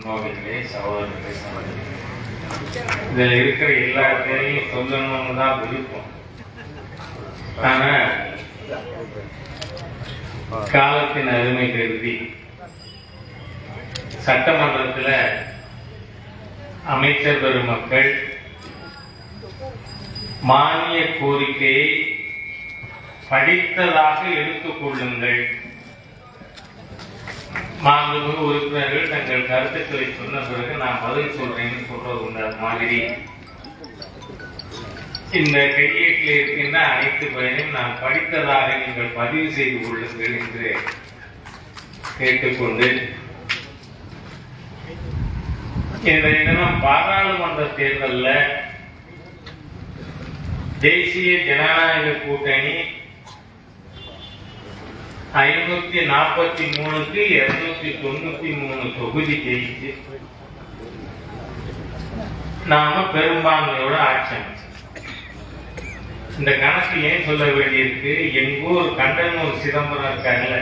முன்னோடிகளே சகோதரர்களே சகோதரிகளே. இதில் இருக்கிற எல்லா பேரையும் சொல்லணும்னு தான் விருப்பம். ஆனா காலத்தின் அருமை கருதி சட்டமன்றத்தில் அமைச்சர் பெருமக்கள் மானிய கோரிக்கையை படித்ததாக எடுத்துக் கொள்ளுங்கள். மாண்புமிகு உறுப்பினர்கள் தங்கள் கருத்துக்களை சொன்ன பிறகு நான் பதில் சொல்றேன்னு சொல்றது உண்டு அது மாதிரி. இந்த கையேட்டில் இருக்கின்ற அனைத்து பயனையும் நான் படித்ததாக நீங்கள் பதிவு செய்து கொள்ளுங்கள் என்று கேட்டுக்கொண்டு இந்த தினம் பாராளுமன்ற தேர்தல்ல தேசிய ஜனநாயக கூட்டணி ஐநூத்தி நாற்பத்தி மூணுக்கு இருநூத்தி தொண்ணூத்தி மூணு தொகுதி ஜெயிச்சு. நாம பெரும்பான்மையோட ஆட்சி. இந்த கணக்கு ஏன் சொல்ல வேண்டியிருக்கு? எங்க ஊர் கண்டனூர் சிதம்பரம் இருக்காங்கல்ல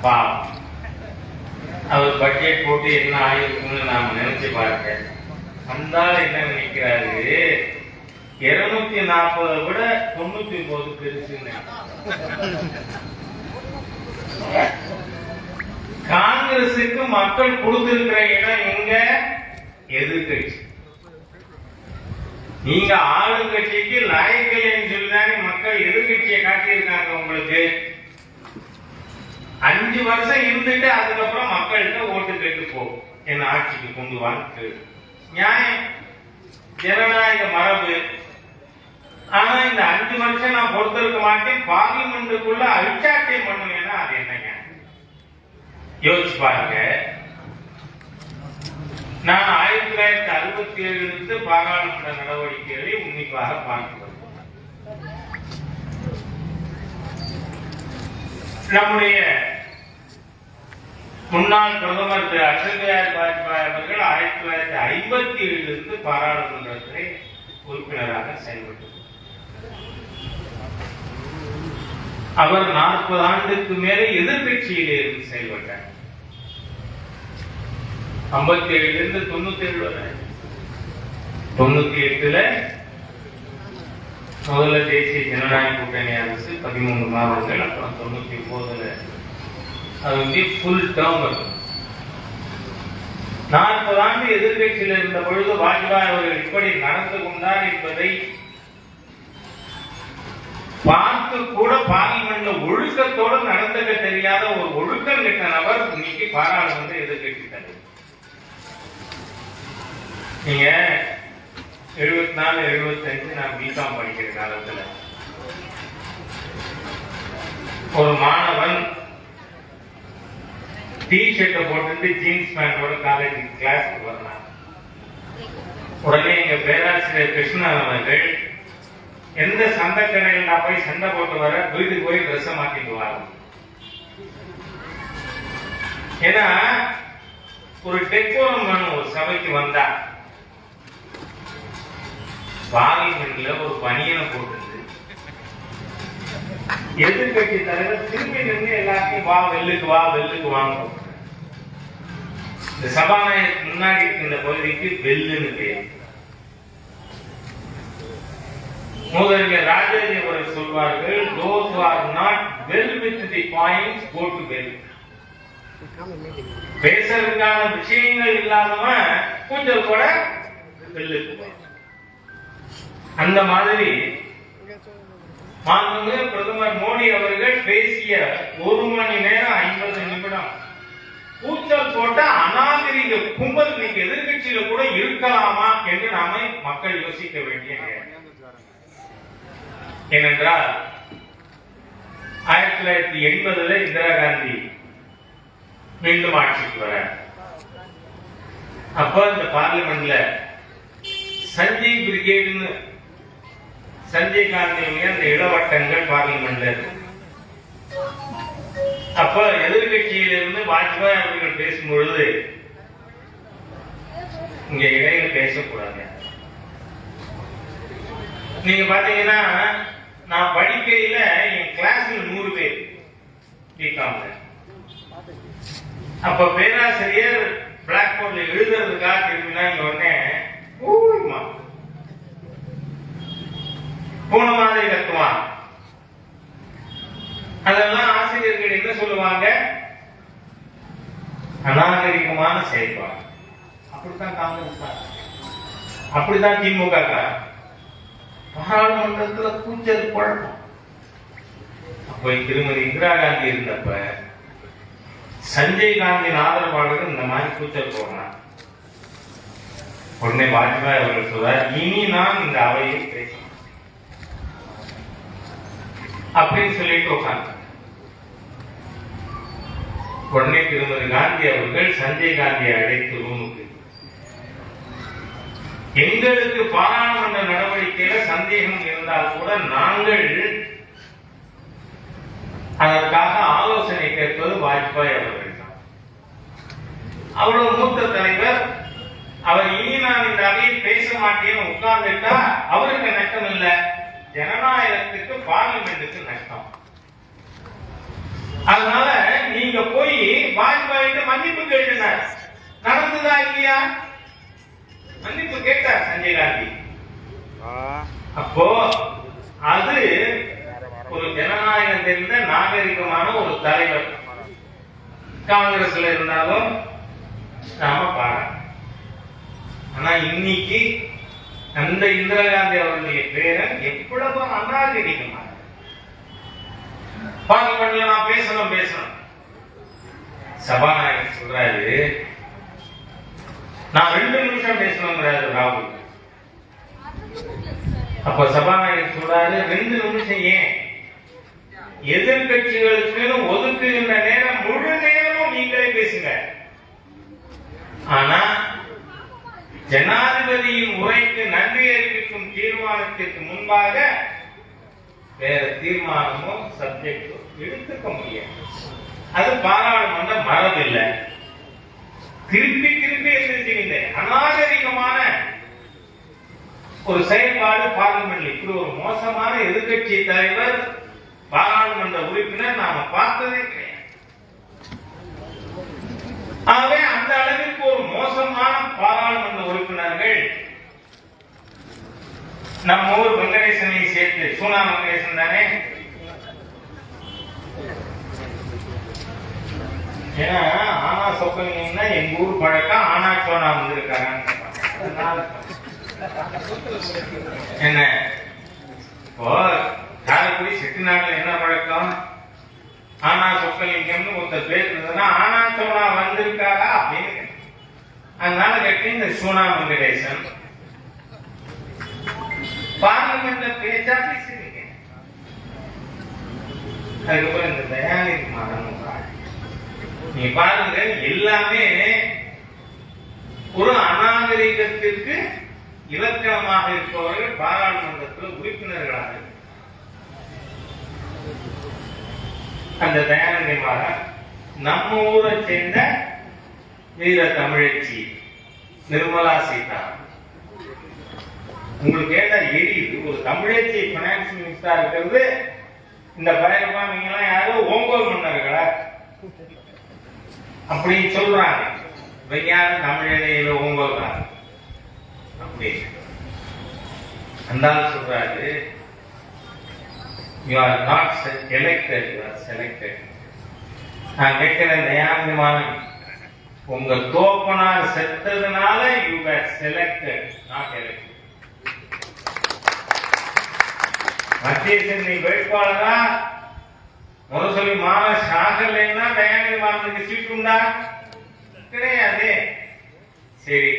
பாவம். அவர் பட்ஜெட் போட்டு என்ன ஆயிருக்கும்னு நாம நினைச்சு பார்க்க வந்தால என்ன நினைக்கிறாரு? இருநூத்தி நாற்பதை விட தொண்ணூத்தி ஒன்பது பெருசுன்னு காங்கிரசுக்கு மக்கள் கொடுத்திருக்கிற இடம் எங்க? எதிர்கட்சி நீங்க ஆளுங்கட்சிக்கு லாயக்கலைன்னு சொல்லிதானே மக்கள் எதிர்கட்சியை காட்டியிருக்காங்க உங்களுக்கு? அஞ்சு வருஷம் இருந்துட்டு அதுக்கப்புறம் மக்கள்கிட்ட ஓட்டு கேட்டு போ. என் ஆட்சிக்கு கொண்டு வான்னு நியாயம். ஜனநாயக மரபு. ஆனா இந்த அஞ்சு வருஷம் நான் பொறுத்திருக்க மாட்டேன். பார்லிமெண்ட்டுக்குள்ள அழிச்சாட்டியம் பண்ணுவேன்னா அது யோசிச்சு பாருங்க. நான் ஆயிரத்தி தொள்ளாயிரத்தி அறுபத்தி ஏழு இருந்து பாராளுமன்ற நடவடிக்கைகளை உன்னிப்பாக பார்த்து நம்முடைய முன்னாள் பிரதமர் திரு அடல் பிஹாரி வாஜ்பாய் அவர்கள் ஆயிரத்தி தொள்ளாயிரத்தி ஐம்பத்தி ஏழிலிருந்து பாராளுமன்றத்திலே உறுப்பினராக செயல்பட்டு அவர் நாற்பது ஆண்டுக்கு மேலே எதிர்கட்சியிலே இருந்து செயல்பட்டார். ஐம்பத்தி ஏழுல இருந்து தொண்ணூத்தி ஏழு வரை. தொண்ணூத்தி எட்டுல முதல்ல தேசிய ஜனநாயக கூட்டணி அரசு பதிமூணு மாதங்கள் அப்புறம் தொண்ணூத்தி ஒன்பதுல அது வந்து ஃபுல் டேர்ம் இருக்கும் நாற்பது ஆண்டு எதிர்கட்சியில் இருந்த பொழுது வாஜ்பாய் அவர்கள் இப்படி நடந்து கொண்டார் என்பதை பார்த்து கூட பார்லிமெண்ட்ல ஒழுக்கத்தோடு நடந்துக்க தெரியாத ஒரு ஒழுக்கம் கெட்ட நபர் இன்னைக்கு பாராளுமன்ற எதிர்கட்சி நீங்க எழுபத்தி நாலு எழுபத்தி அஞ்சு நான் பிகாம் படிக்கிற காலத்துல ஒரு மாணவன் டி ஷர்ட்டை போட்டுட்டு ஜீன்ஸ் பேண்டோட காலேஜ் கிளாஸ்க்கு வந்தான். உடனே எங்க பேராசிரியர் கிருஷ்ணன் அவர்கள் எந்த சந்தை கடையில் நான் போய் சண்டை போட்டு வர வீட்டுக்கு போய் ட்ரெஸ் மாத்திட்டு வர ஏன்னா ஒரு டெக்கோரம் வேணும் ஒரு சபைக்கு வந்தா. பார்லிமெண்ட்ல ஒரு பணியனை போட்டு எதிர்கட்சி தலைவர் திரும்பி நின்று எல்லாத்தையும் வா வெல்லுக்கு வா வெல்லுக்கு வாங்க இந்த சபாநாயகருக்கு முன்னாடி இருக்கின்ற பகுதிக்கு வெல்லுன்னு பேர். மூதறிஞர் ராஜாஜி அவர்கள் சொல்வார்கள் those who are not well with the points go to well பேசுறதுக்கான விஷயங்கள் இல்லாதவன் கொஞ்சம் கூட வெல்லுக்கு அந்த மாதிரி மாண்புமிகு பிரதமர் மோடி அவர்கள் பேசிய ஒரு மணி நேரம் ஐம்பது நிமிடம் கூச்சல் போட்ட அநாகரிக கும்பல் இன்னைக்கு எதிர்கட்சியில கூட இருக்கலாமா என்று நாம மக்கள் யோசிக்க வேண்டிய நேரம். ஏனென்றால் ஆயிரத்தி தொள்ளாயிரத்தி எண்பதுல இந்திரா காந்தி மீண்டும் ஆட்சிக்கு வர அப்ப இந்த பார்லிமெண்ட்ல சஞ்சய் பிரிகேடுன்னு சஞ்சய் காந்தியுடைய அந்த இளவட்டங்கள் பார்லிமெண்ட்ல இருக்கு. அப்ப எதிர்கட்சியிலிருந்து வாஜ்பாய் அவர்கள் பேசும்பொழுது இங்க இடையில பேசக்கூடாது. நீங்க பாத்தீங்கன்னா நான் படிக்கையில என் கிளாஸ்ல நூறு பேர் பிகாம்ல அப்ப பேராசிரியர் பிளாக் போர்ட்ல எழுதுறதுக்காக திரும்பினா இங்க உடனே ஊய்மா போன மாதிரி கத்துவான் அதெல்லாம் ஆசிரியர்கள் என்ன சொல்லுவாங்க? அநாகரிகமான செயல்பாடு. அப்படித்தான் காங்கிரஸ் அப்படித்தான் திமுக காரன் பாராளுமன்றத்துல கூச்சல் குழப்பம். அப்ப திருமதி இந்திரா காந்தி இருந்தப்ப சஞ்சய் காந்தியின் ஆதரவாளர்கள் இந்த மாதிரி கூச்சல் போடுறாங்க உடனே வாஜ்பாய் அவர்கள் சொல்றார் இனி நான் இந்த அவையில் பேச அப்படின்னு சொல்லிட்டு உட்காந்து உடனே திருமதி காந்தி அவர்கள் சஞ்சய் காந்தியை அழைத்து ரூமுக்கு எங்களுக்கு பாராளுமன்ற நடவடிக்கையில சந்தேகம் இருந்தால் கூட நாங்கள் அதற்காக ஆலோசனை கேட்பது வாஜ்பாய் அவர்கள் தான். அவ்வளவு மூத்த தலைவர் அவர் இனி நான் இந்த அவையில் பேச மாட்டேன்னு உட்கார்ந்துட்டா அவருக்கு நஷ்டம் இல்லை. ஜனநாயகத்துக்கு பார்லிமெண்ட்டுக்கு நஷ்டம் அதனால நீங்க போய் வாஜ்பாய்கிட்ட மன்னிப்பு கேட்டுனார் நடந்ததா இல்லையா? கேட்டார் சஞ்சய் காந்தி? அப்போ அது ஒரு ஜனநாயகம் தெரிந்த நாகரிகமான ஒரு தலைவர். காங்கிரஸ்ல இருந்தாலும் நாம பாராட்டு ஆனா இன்னைக்கு அந்த இந்திரா காந்தி அவருடைய பேரன் எவ்வளவு அநாகரிகமான பார்லிமெண்ட்ல நான் பேசணும் பேசணும். சபாநாயகர் சொல்றாரு நான் ரெண்டு நிமிஷம் பேசணுங்கிறாரு ராகுல் அப்ப சபாநாயகர் சொல்றாரு ரெண்டு நிமிஷம் ஏன்? எதிர்கட்சிகளுக்கு ஒதுக்குகின்ற நேரம் முழு நேரமும் நீங்களே பேசுங்க. ஆனா ஜனாதிபதியின் உரைக்கு நன்றி அறிவிக்கும் தீர்மானத்திற்கு முன்பாக வேற தீர்மானமோ சப்ஜெக்டோ எடுத்துக்க முடியாது. அது பாராளுமன்ற மரபில்லை திருப்பி திருப்பி எந்திரிச்சுக்கிட்டு அநாகரிகமான ஒரு செயல்பாடு பார்லிமெண்ட்ல இப்படி ஒரு மோசமான எதிர்கட்சி தலைவர் பாராளுமன்ற உறுப்பினர் நாம பார்த்ததே கிடையாது. ஆகவே அந்த அளவிற்கு ஒரு மோசமான பாராளுமன்ற உறுப்பினர்கள் நம்ம ஊர் வெங்கடேசனை சேர்த்து சூனா வெங்கடேசன் தானே? ஏன்னா ஆனா சொக்கங்கன்னா எங்க ஊர் பழக்கம் ஆனா சோனா வந்திருக்காங்க என்ன? இப்போ காரைக்குடி செட்டிநாட்டுல என்ன பழக்கம்? ஆனா சொக்கலிங்கம்னு ஒருத்தர் பேர் இருந்ததுன்னா ஆனா சோனா வந்திருக்காரா அப்படின்னு அதனால கேட்டு இந்த சோனா வெங்கடேசன். பார்லிமெண்ட்ல பேச்சா பேசுறீங்க அதுக்கப்புறம் இந்த தயாநிதி மாறன் நீங்க பாருங்க எல்லாமே ஒரு அநாகரிகத்திற்கு இலக்கணமாக இருப்பவர்கள் பாராளுமன்றத்தில் உறுப்பினர்களாக அந்த தயாநிதி மாறன் நம்ம ஊரை சேர்ந்த வீர தமிழச்சி நிர்மலா சீதா. உங்களுக்கு கேட்டா எரியுது. ஒரு தமிழச்சி பினான்ஸ் மினிஸ்டரா இருக்கிறது. இந்த பயங்கரமா நீங்க எல்லாம் யாரும் ஓங்கோல் மன்னர்களா? அப்படின்னு சொல்றாங்க. வெய்யாரும் தமிழனையில ஓங்கோல்றாங்க அப்படி. அந்த சொல்றாரு you are not elected you are selected நான் கேட்கிறேன் தயானந்தமானன் உங்க தோப்பனார் செத்ததுனால you are selected not elected மத்திய சென்னை வேட்பாளரா முரசொலி மாற சாகலைன்னா தயாநிதி மாறனுக்கு சீட்டு உண்டா கிடையாது சரி